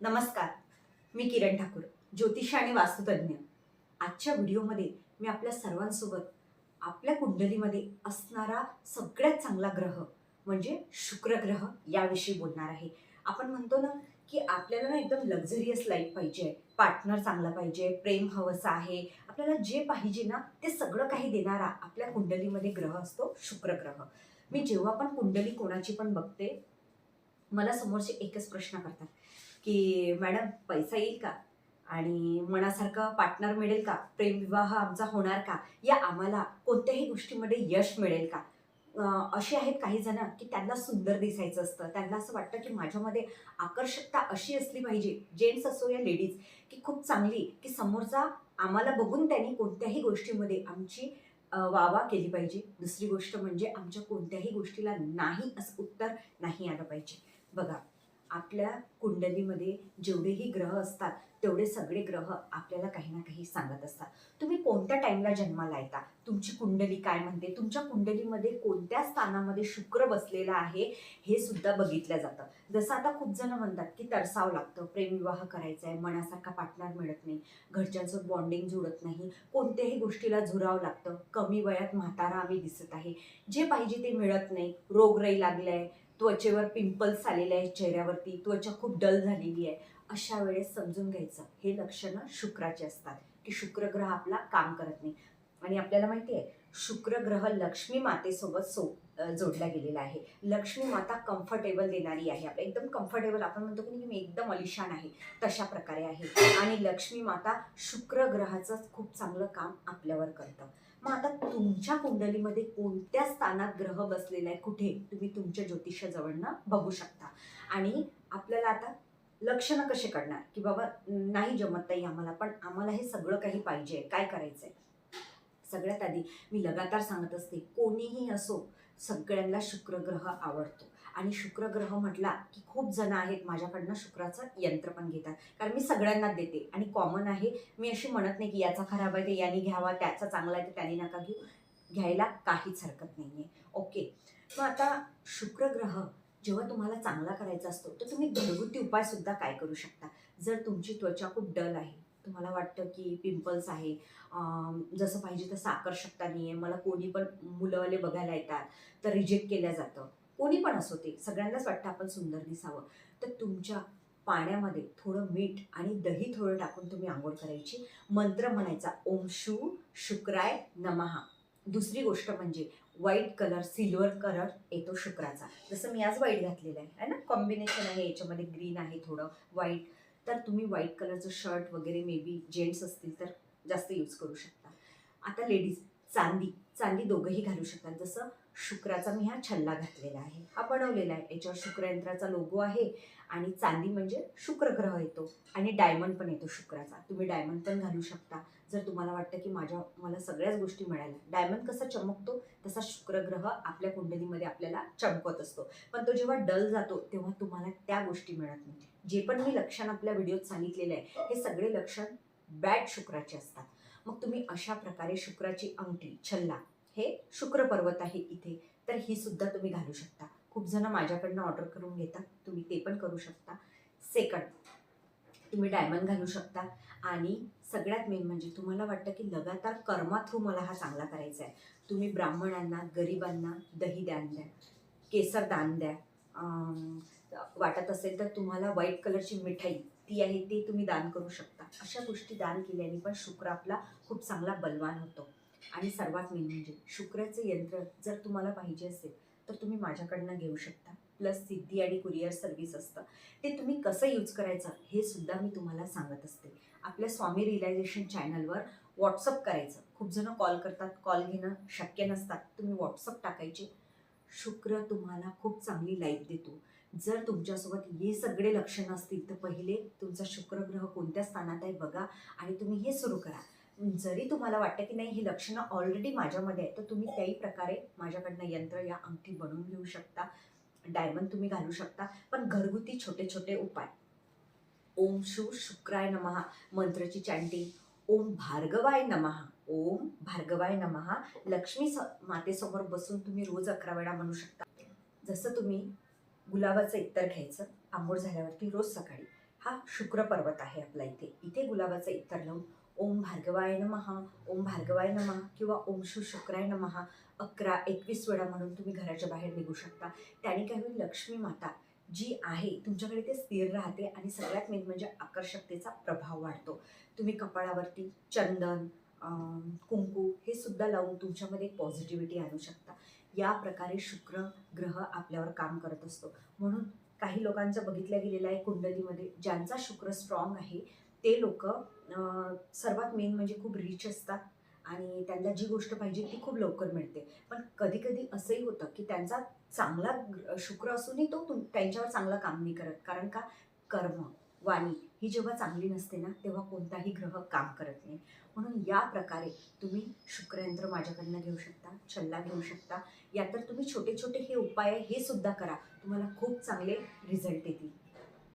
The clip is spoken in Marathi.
नमस्कार मी किरण ठाकूर ज्योतिष आणि वास्तुतज्ञ आजच्या व्हिडिओमध्ये मी आपल्या सर्वांसोबत आपल्या कुंडलीमध्ये असणारा सगळ्यात चांगला ग्रह म्हणजे शुक्र ग्रह याविषयी बोलणार आहे. आपण म्हणतो ना की आपल्याला ना एकदम लक्झरियस लाईफ पाहिजे पार्टनर चांगला पाहिजे प्रेम हवंसं आहे आपल्याला जे पाहिजे ना ते सगळं काही देणारा आपल्या कुंडलीमध्ये ग्रह असतो शुक्र ग्रह. मी जेव्हा पण कुंडली कोणाची पण बघते मला समोरचे एकच प्रश्न करतात. की मॅडम पैसा येईल का? आणि मनासारखं पार्टनर मिळेल का? प्रेमविवाह आमचा होणार का? या आम्हाला कोणत्याही गोष्टीमध्ये यश मिळेल का? असे आहेत काही जण की त्यांना सुंदर दिसायचं असतं. त्यांना असं वाटतं की माझ्यामध्ये आकर्षकता अशी असली पाहिजे. जेंट्स असो या लेडीज की खूप चांगली की समोरचा आम्हाला बघून त्यांनी कोणत्याही गोष्टीमध्ये आमची वावा केली पाहिजे. दुसरी गोष्ट म्हणजे आमच्या कोणत्याही गोष्टीला नाही असं उत्तर नाही आलं पाहिजे. बघा आपल्या कुंडलीमध्ये जेवढेही ग्रह असतात तेवढे सगळे ग्रह आपल्याला काही ना काही सांगत असतात. तुम्ही कोणत्या टाईमला जन्माला येता? तुमची कुंडली काय म्हणते? तुमच्या कुंडलीमध्ये कोणत्या स्थानामध्ये शुक्र बसलेला आहे हे सुद्धा बघितलं जातं. जसं आता खूप जण म्हणतात की तरसावं लागतं प्रेमविवाह करायचा आहे मनासारखा पार्टनर मिळत नाही घरच्यांचं बॉन्डिंग जुळत नाही कोणत्याही गोष्टीला झुरावं लागतं कमी वयात म्हातारा आम्ही दिसत आहे. जे पाहिजे ते मिळत नाही रोगराई लागलाय त्वचेवर पिंपल्स आलेले आहेत चेहऱ्यावरती त्वचा खूप डल झालेली आहे. अशा वेळेस समजून घ्यायचं हे लक्षणं शुक्राचे असतात की शुक्र ग्रह आपला काम करत नाही. आणि आपल्याला माहिती आहे शुक्र ग्रह लक्ष्मी मातेसोबत सो जोडला गेलेला आहे. लक्ष्मी माता कम्फर्टेबल देणारी आहे. आपल्या एकदम कम्फर्टेबल आपण म्हणतो की नाही, मी एकदम अलिशान आहे तशा प्रकारे आहे. आणि लक्ष्मी माता शुक्र ग्रहाचं खूप चांगलं काम आपल्यावर करतं. मग आता तुमच्या कुंडलीमध्ये कोणत्या स्थानात ग्रह बसलेला आहे कुठे? तुम्ही तुमच्या ज्योतिषाजवळनं बघू शकता. आणि आपल्याला आता लक्षणं कसे करणार की बाबा नाही जमत नाही आम्हाला पण आम्हाला हे सगळं काही पाहिजे. काय करायचं आहे सगळ्यात आधी मी लगातार सांगत असते कोणीही असो सगळ्यांना शुक्र ग्रह आवडतो. आणि शुक्रग्रह म्हटला की खूप जण आहेत माझ्याकडनं शुक्राचं यंत्र पण घेतात. कारण मी सगळ्यांना देते आणि कॉमन आहे. मी अशी म्हणत नाही की याचा खराब आहे ते याने घ्यावा त्याचा चांगला आहे तर त्याने नका घेऊ. घ्यायला काहीच हरकत नाही आहे ओके मग आता शुक्र ग्रह जेव्हा तुम्हाला चांगला करायचा असतो तर तुम्ही घरगुती उपायसुद्धा काय करू शकता? जर तुमची त्वचा खूप डल आहे तुम्हाला वाटतं की पिंपल्स आहे जसं पाहिजे तसं आकर्षकता नाही आहे मला कोणी पण मुलंवाले बघायला येतात तर रिजेक्ट केलं जातं. कोणी पण असो ते सगळ्यांनाच वाटतं आपण सुंदर दिसावं. तर तुमच्या पाण्यामध्ये थोडं मीठ आणि दही थोडं टाकून तुम्ही आंघोळ करायची. मंत्र म्हणायचा ओम शू शुक्राय नमहा दुसरी गोष्ट म्हणजे व्हाईट कलर सिल्वर कलर येतो शुक्राचा. जसं मी आज व्हाईट घातलेलं आहे है ना? कॉम्बिनेशन आहे याच्यामध्ये ग्रीन आहे थोडं व्हाईट तर तुम्ही व्हाईट कलरचं शर्ट वगैरे मे बी जेंट्स असतील तर जास्त यूज करू शकता. आता लेडीज चांदी. चांदी दोघंही घालू शकतात जसं शुक्राचा मी हा छल्ला घातलेला आहे. हा बनवलेला आहे. याच्यावर शुक्रयंत्राचा लोगो आहे आणि चांदी म्हणजे शुक्र ग्रह येतो आणि डायमंड पण येतो शुक्राचा. तुम्ही डायमंड पण घालू शकता. जर तुम्हाला वाटतं की माझ्या मला सगळ्याच गोष्टी मिळाल्या. डायमंड कसा चमकतो तसा शुक्र ग्रह आपल्या कुंडलीमध्ये आपल्याला चमकत असतो. पण तो जेव्हा डल जातो तेव्हा तुम्हाला त्या गोष्टी मिळत नाही. जे पण मी लक्षण आपल्या व्हिडिओत सांगितलेलं आहे हे सगळे लक्षण बॅड शुक्राचे असतात. मग तुम्ही अशा प्रकारे शुक्राची अंगठी छल्ला हे शुक्र पर्वत आहे इथे. तर ही सुद्धा तुम्ही घालू शकता. खूप जण माझ्याकडनं ऑर्डर करून घेतात. तुम्ही ते पण करू शकता. सेकंड तुम्ही डायमंड घालू शकता. आणि सगळ्यात मेन म्हणजे तुम्हाला वाटतं की लगातार कर्मा थ्रू मला हा चांगला करायचा आहे. तुम्ही ब्राह्मणांना गरिबांना दही दान द्या. केसर दान द्या. वाटत असेल तर तुम्हाला व्हाईट कलरची मिठाई ती आहे ती तुम्ही दान करू शकता. अशा गोष्टी दान केल्याने पण शुक्र आपला खूप चांगला बलवान होतो. आणि सर्वात मेन म्हणजे शुक्राचे यंत्र जर तुम्हाला पाहिजे असेल तर तुम्ही माझ्याकडनं घेऊ शकता. प्लस सिद्धी आणि कुरिअर सर्व्हिस असतं. ते तुम्ही कसं यूज करायचं हे सुद्धा मी तुम्हाला सांगत असते. आपल्या स्वामी रिलायझेशन चॅनलवर व्हॉट्सअप करायचं. खूप जण कॉल करतात कॉल घेणं शक्य नसतात. तुम्ही व्हॉट्सअप टाकायचे. शुक्र तुम्हाला खूप चांगली लाईफ देतो. जर तुमच्यासोबत हे सगळे लक्षणं असतील तर पहिले तुमचा शुक्र ग्रह कोणत्या स्थानात आहे बघा आणि तुम्ही हे सुरू करा. जरी तुम्हाला वाटतं की नाही ही लक्षणं ऑलरेडी माझ्यामध्ये आहेत तर तुम्ही त्याही प्रकारे माझ्याकडनं यंत्र या अंगठी बनवून घेऊ शकता. डायमंड तुम्ही घालू शकता. पण घरगुती छोटे छोटे उपाय. ओम शिव शुक्राय नमहा मंत्रची चॅन्टिंग ओम भार्गवाय नमहा ओम भार्गवाय नमहा लक्ष्मी स मातेसमोर बसून तुम्ही रोज अकरा वेळा म्हणू शकता. जसं तुम्ही गुलाबाचं इतर घ्यायचं आंघोळ झाल्यावरती रोज सकाळी. हा शुक्र पर्वत आहे आपला इथे. इथे गुलाबाचं इतर लावून ओम भार्गवाय नमहा ओम भार्गवाय नमः किंवा ओम शू शुक्राय नमहा अकरा एकवीस वेळा म्हणून तुम्ही घराच्या बाहेर निघू शकता. त्याने काय होईल? लक्ष्मी माता जी आहे तुमच्याकडे ते स्थिर राहते आणि सगळ्यात मेन म्हणजे आकर्षकतेचा प्रभाव वाढतो. तुम्ही कपाळावरती चंदन कुंकू हे सुद्धा लावून तुमच्यामध्ये पॉझिटिव्हिटी आणू शकता. या प्रकारे शुक्र ग्रह आपल्यावर काम करत असतो. म्हणून काही लोकांचं बघितलं गेलेलं आहे कुंडलीमध्ये ज्यांचा शुक्र स्ट्रॉंग आहे ते लोक सर्वात मेन म्हणजे खूप रिच असतात आणि त्यांना जी गोष्ट पाहिजे ती खूप लवकर मिळते. पण कधी कधी असंही होतं की त्यांचा चांगला शुक्र असूनही तो तुम त्यांच्यावर चांगलं काम नाही करत. कारण का? कर्म वाणी ही जेव्हा चांगली नसते ना तेव्हा कोणताही ग्रह काम करत नाही. म्हणून या प्रकारे तुम्ही शुक्रयंत्र माझ्याकडनं घेऊ शकता छल्ला घेऊ शकता. या तर तुम्ही छोटे छोटे हे उपाय हे सुद्धा करा. तुम्हाला खूप चांगले रिझल्ट येतील.